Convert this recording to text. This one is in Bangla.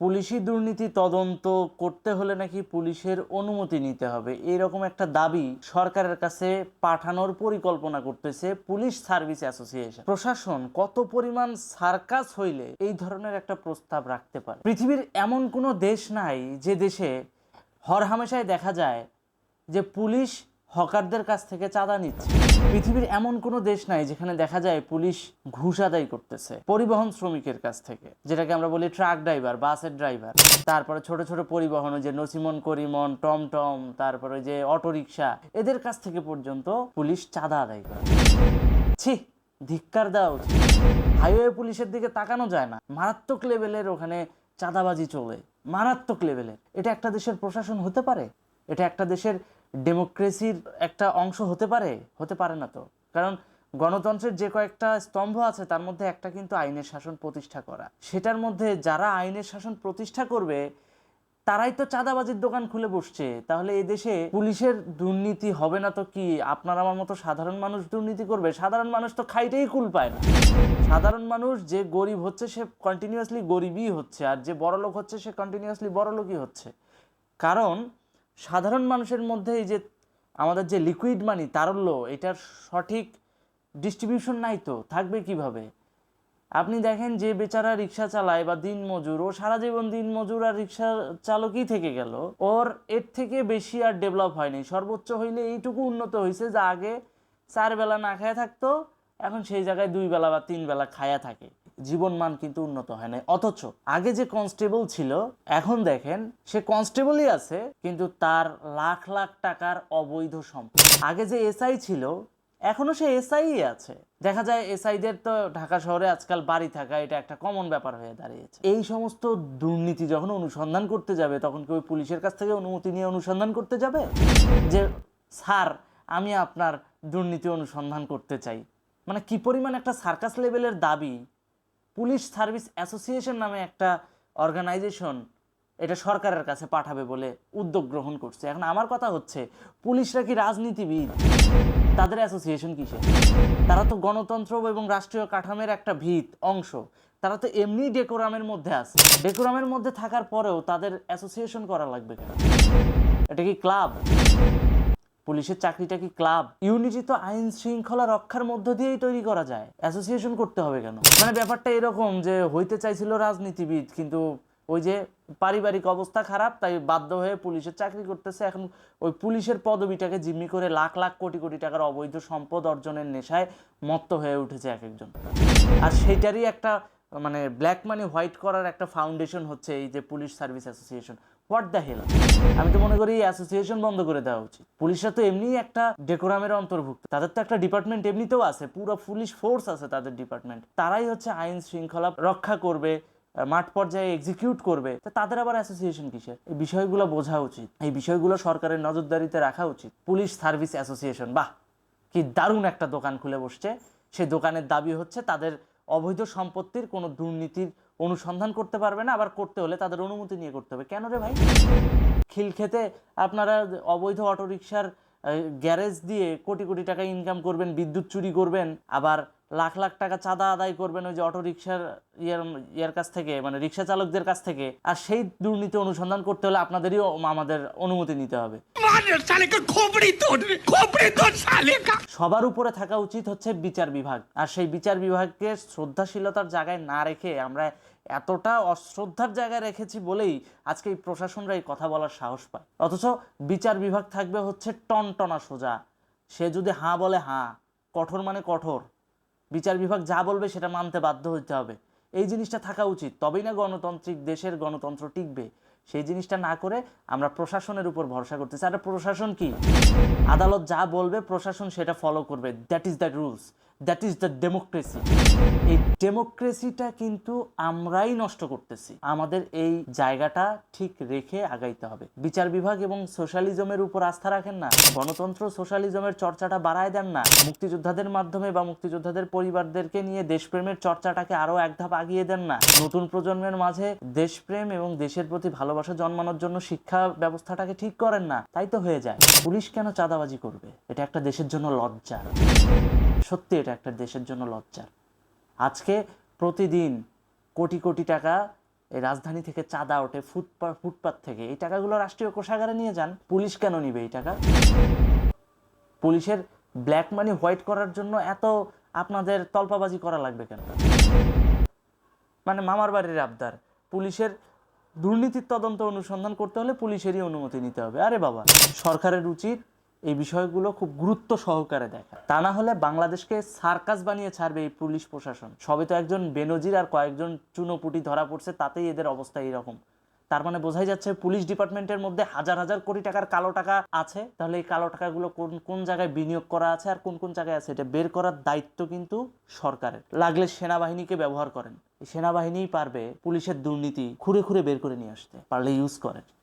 পুলিশি দুর্নীতি তদন্ত করতে হলে নাকি পুলিশের অনুমতি নিতে হবে। এরকম একটা দাবি সরকারের কাছে পাঠানোর পরিকল্পনা করতেছে পুলিশ সার্ভিস অ্যাসোসিয়েশন। প্রশাসন, কত পরিমাণ সার্কাস হইলে এই ধরনের একটা প্রস্তাব রাখতে পারে? পৃথিবীর এমন কোনো দেশ নাই যে দেশে হরহামেশায় দেখা যায় যে পুলিশ হকারদের কাছ থেকে চাঁদা নিচ্ছে। পৃথিবীর এমন কোনো দেশ নাই যেখানে দেখা যায় পুলিশ ঘুষ আদায় করতেছে, পরিবহন শ্রমিকের কাছ থেকে, যেটাকে আমরা বলি ট্রাক ড্রাইভার, বাসের ড্রাইভার। তারপরে ছোট ছোট পরিবহন যে নসিমন, করিমন, টমটম, তারপরে যে অটোরিকশা, এদের কাছ থেকে পর্যন্ত পুলিশ চাঁদা আদায় করে। ছি, ধিক্কার দেওয়া উচিত। হাইওয়ে পুলিশের দিকে তাকানো যায় না। মারাত্মক লেভেলের ওখানে চাঁদাবাজি চলে। মারাত্মক লেভেলের। এটা একটা দেশের প্রশাসন হতে পারে? এটা একটা দেশের ডেমোক্রেসির একটা অংশ হতে পারে? হতে পারে না তো। কারণ গণতন্ত্রের যে কয়েকটা স্তম্ভ আছে, তার মধ্যে একটা কিন্তু আইনের শাসন প্রতিষ্ঠা করা। সেটার মধ্যে যারা আইনের শাসন প্রতিষ্ঠা করবে, তারাই তো চাঁদাবাজির দোকান খুলে বসছে। তাহলে এই দেশে পুলিশের দুর্নীতি হবে না তো কি? আপনার আমার মতো সাধারণ মানুষ দুর্নীতি করবে? সাধারণ মানুষ তো খাইতেই কুল পায় না। সাধারণ মানুষ যে গরিব হচ্ছে, সে কন্টিনিউয়াসলি গরিবই হচ্ছে, আর যে বড়লোক হচ্ছে, সে কন্টিনিউয়াসলি বড়লোকই হচ্ছে। কারণ সাধারণ মানুষের মধ্যে এই যে আমাদের যে লিকুইড মানি তারল্য, এটার সঠিক ডিস্ট্রিবিউশন নাই তো, থাকবে কীভাবে? আপনি দেখেন যে বেচারা রিক্সা চালায় বা দিন মজুর, ও সারা জীবন দিন মজুর আর রিক্সা চালকই থেকে গেল। ওর এর থেকে বেশি আর ডেভেলপ হয়নি। সর্বোচ্চ হইলে এইটুকু উন্নত হয়েছে যা আগে চার বেলা না খায়া থাকতো এখন সেই জায়গায় দুই বেলা বা তিন বেলা খায়া থাকে। জীবন মান কিন্তু উন্নত হয় না অথচ আগে যে কনস্টেবল ছিল, এখন দেখেন সে কনস্টেবলই আছে, কিন্তু তার লাখ লাখ টাকার অবৈধ সম্পদ। আগে যে এসআই ছিল, এখনও সে এসআই আছে। দেখা যায় এসআইদের তো ঢাকা শহরে আজকাল বাড়ি থাকা, এটা একটা কমন ব্যাপার হয়ে দাঁড়িয়েছে। এই সমস্ত দুর্নীতি যখন অনুসন্ধান করতে যাবে, তখন কেউ পুলিশের কাছ থেকে অনুমতি নিয়ে অনুসন্ধান করতে যাবে? যে, স্যার, আমি আপনার দুর্নীতি অনুসন্ধান করতে চাই। মানে কি পরিমাণ একটা সার্কাস লেভেলের দাবি? পুলিশ সার্ভিস অ্যাসোসিয়েশন নামে একটা অর্গানাইজেশন এটা সরকারের কাছে পাঠাবে বলে উদ্যোগ গ্রহণ করছে। এখন আমার কথা হচ্ছে, পুলিশরা কি রাজনীতিবিদ? তাদের অ্যাসোসিয়েশন কিসে তারা তো গণতন্ত্র এবং রাষ্ট্রীয় কাঠামের একটা ভিত, অংশ। তারা তো এমনি ডেকোরামের মধ্যে আছে। ডেকোরামের মধ্যে থাকার পরেও তাদের অ্যাসোসিয়েশন করা লাগবে এটা কি ক্লাব? পুলিশের চাকরিটা কি ক্লাব? ইউনিটি তো আইন শৃঙ্খলা রক্ষার মধ্য দিয়েই তৈরি করা যায়। অ্যাসোসিয়েশন করতে হবে কেন? মানে ব্যাপারটা এরকম যে হইতে চাইছিল রাজনীতিবিদ, কিন্তু ওই যে পারিবারিক অবস্থা খারাপ, তাই বাধ্য হয়ে পুলিশের চাকরি করতেছে। এখন ওই পুলিশের পদবিটাকে জিম্মি করে লাখ লাখ কোটি কোটি টাকার অবৈধ সম্পদ অর্জনের নেশায় মত্ত হয়ে উঠেছে এক একজন আর সেইটারই একটা মানে ব্ল্যাক মানি হোয়াইট করার একটা ফাউন্ডেশন হচ্ছে এই যে police service association what the hell আমি তো মনে করি অ্যাসোসিয়েশন বন্ধ করে দেওয়া উচিত। পুলিশরা তো এমনিই একটা ডেকোরামের অন্তর্ভুক্ত। তাদের তো একটা ডিপার্টমেন্ট এমনিতেও আছে, পুরো পুলিশ ফোর্স আছে তাদের ডিপার্টমেন্ট তারাই হচ্ছে আইন শৃঙ্খলা রক্ষা করবে, মাঠ পর্যায়ে এক্সিকিউট করবে। তাদের আবার অ্যাসোসিয়েশন কিসের? এই বিষয়গুলো বোঝা উচিত। এই বিষয়গুলো সরকারের নজরদারিতে রাখা উচিত। পুলিশ সার্ভিস অ্যাসোসিয়েশন বাহ! কি দারুণ একটা দোকান খুলে বসছে। সেই দোকানের দাবি হচ্ছে তাদের অবৈধ সম্পত্তির কোনো দুর্নীতির অনুসন্ধান করতে পারবে না আবার করতে হলে তাদের অনুমতি নিয়ে করতে হবে। কেন রে ভাই? খিলক্ষেতে আপনারা অবৈধ অটোরিকশার গ্যারেজ দিয়ে কোটি কোটি টাকা ইনকাম করবেন বিদ্যুৎ চুরি করবেন আবার লাখ লাখ টাকা চাঁদা আদায় করবেন ওই যে অটোরিকশার ইয়ার ইয়ার কাছ থেকে মানে রিক্সা চালকদের কাছ থেকে আর সেই দুর্নীতি অনুসন্ধান করতে হলে আপনাদেরই আমাদের অনুমতি নিতে হবে। সবার উপরে থাকা উচিত হচ্ছে বিচার বিভাগ আর সেই বিচার বিভাগকে শ্রদ্ধাশীলতার জায়গায় না রেখে আমরা এতটা অশ্রদ্ধার জায়গায় রেখেছি বলেই আজকে এই প্রশাসনরা এই কথা বলার সাহস পায়। অথচ বিচার বিভাগ থাকবে হচ্ছে টনটনা সোজা। সে যদি হাঁ বলে হাঁ, কঠোর মানে কঠোর। বিচার বিভাগ যা বলবে সেটা মানতে বাধ্য হতে হবে। এই জিনিসটা থাকা উচিত, তবেই না গণতান্ত্রিক দেশের গণতন্ত্র টিকবে। সেই জিনিসটা না করে আমরা প্রশাসনের উপর ভরসা করতেছি। আর প্রশাসন কি? আদালত যা বলবে প্রশাসন সেটা ফলো করবে। That is the rules that is the democracy এই ডেমোক্রেসিটা কিন্তু আমরাই নষ্ট করতেছি। আমাদের এই জায়গাটা ঠিক রেখে আগাইতে হবে। বিচার বিভাগ এবং সোশ্যালিজমের উপর আস্থা রাখেন না। গণতন্ত্র সোশ্যালিজমের চর্চাটা বাড়ায় দেন না। মুক্তিযোদ্ধাদের মাধ্যমে বা মুক্তিযোদ্ধাদের পরিবারদেরকে নিয়ে দেশপ্রেমের চর্চাটাকে আরও এক ধাপ আগিয়ে দেন না। নতুন প্রজন্মের মাঝে দেশপ্রেম এবং দেশের প্রতি ভালোবাসা জন্মানোর জন্য শিক্ষা ব্যবস্থাটাকে ঠিক করেন না। তাই তো হয়ে যায়। পুলিশ কেন চাঁদাবাজি করবে? এটা একটা দেশের জন্য লজ্জা। সত্যি এটা একটা দেশের জন্য লজ্জার আজকে প্রতিদিন কোটি কোটি টাকা এই রাজধানী থেকে চাঁদা ওঠে, ফুটপাত ফুটপাত থেকে। এই টাকাগুলো রাষ্ট্রীয় কোষাগারে নিয়ে যান। পুলিশ কেন নিবে এই টাকা? পুলিশের ব্ল্যাক মানি হোয়াইট করার জন্য এত আপনাদের তল্পাবাজি করা লাগবে কেন? মানে মামার বাড়ির আবদার। পুলিশের দুর্নীতির তদন্ত অনুসন্ধান করতে হলে পুলিশেরই অনুমতি নিতে হবে। আরে বাবা, সরকারের উচিত এই বিষয়গুলো খুব গুরুত্ব সহকারে দেখা। তা না হলে বাংলাদেশকে সার্কাস বানিয়ে ছাড়বে এই পুলিশ প্রশাসন। সবে তো একজন বেনজির আর কয়েকজন চুনোপুটি ধরা পড়ছে, তাতেই এদের অবস্থা এইরকম। তার মানে বোঝাই যাচ্ছে পুলিশ ডিপার্টমেন্টের মধ্যে হাজার হাজার কোটি টাকার কালো টাকা আছে। তাহলে এই কালো টাকাগুলো কোন কোন জায়গায় বিনিয়োগ করা আছে আর কোন কোন জায়গায় আছে, এটা বের করার দায়িত্ব কিন্তু সরকারের। লাগলে সেনাবাহিনীকে ব্যবহার করেন। সেনাবাহিনীই পারবে পুলিশের দুর্নীতি খুঁড়ে খুঁড়ে বের করে নিয়ে আসতে, পারলে ইউজ করেন।